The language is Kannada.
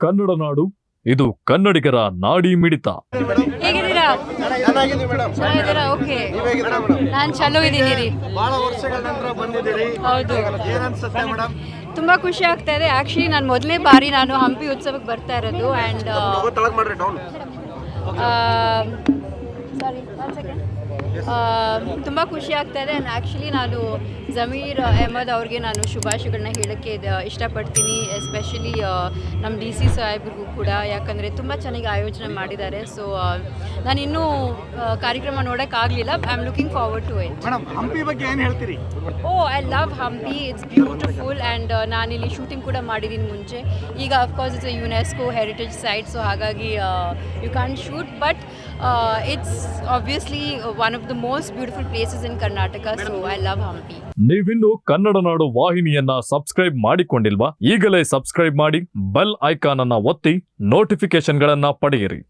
ಕನ್ನಡ ನಾಡು ಇದು ಕನ್ನಡಿಗರ ನಾಡಿ ಮಿಡಿತ. ಹೇಗಿದ್ದೀರಾ? ಓಕೆ. ನಾನು ಚಲೋ ಇದ್ದೀನಿ ರೀ. ಬಹಳ ವರ್ಷಗಳ ನಂತರ ಬಂದಿದ್ದೀರಿ ಹೌದು. ಏನ್ ಅನ್ಸುತ್ತೆ ಮೇಡಮ್ ತುಂಬ ಖುಷಿ ಆಗ್ತಾ ಇದೆ. ಆ್ಯಕ್ಚುಲಿ ನಾನು ಮೊದಲೇ ಬಾರಿ ನಾನು ಹಂಪಿ ಉತ್ಸವಕ್ಕೆ ಬರ್ತಾ ಇರೋದು ಅಂಡ್ ಸಾರಿ ಸಾರಿ ತುಂಬ ಖುಷಿ ಆಗ್ತಾ ಇದೆ. ಆ್ಯಂಡ್ ಆ್ಯಕ್ಚುಲಿ ನಾನು ಜಮೀರ್ ಅಹಮದ್ ಅವ್ರಿಗೆ ನಾನು ಶುಭಾಶಯಗಳನ್ನ ಹೇಳೋಕ್ಕೆ ಇಷ್ಟಪಡ್ತೀನಿ. ಎಸ್ಪೆಷಲಿ ನಮ್ಮ ಡಿ ಸಿ ಸಾಹೇಬ್ರಿಗೂ ಕೂಡ. ಯಾಕಂದರೆ ತುಂಬ ಚೆನ್ನಾಗಿ ಆಯೋಜನೆ ಮಾಡಿದ್ದಾರೆ. ಸೊ ನಾನು ಇನ್ನೂ ಕಾರ್ಯಕ್ರಮ ನೋಡೋಕ್ಕಾಗಲಿಲ್ಲ I am looking forward to it madam Hampi ಬಗ್ಗೆ ಏನು ಹೇಳ್ತೀರಿ? ಓ I love Hampi. It's beautiful and ನಾನಿಲ್ಲಿ ಶೂಟಿಂಗ್ ಕೂಡ ಮಾಡಿದ್ದೀನಿ ಮುಂಚೆ. ಈಗ of course it's a UNESCO heritage site so ಹಾಗಾಗಿ you can shoot but it's obviously one of the most beautiful places in Karnataka so I love Hampi ನೀವಿನ್ನು ಕನ್ನಡ ನಾಡು ವಾಹಿನಿಯನ್ನ ಸಬ್ಸ್ಕ್ರೈಬ್ ಮಾಡಿಕೊಂಡಿಲ್ವಾ? ಈಗಲೇ ಸಬ್ಸ್ಕ್ರೈಬ್ ಮಾಡಿ ಬೆಲ್ ಐಕಾನ್ ಅನ್ನ ಒತ್ತಿ ನೋಟಿಫಿಕೇಶನ್ಗಳನ್ನ ಪಡೆಯಿರಿ.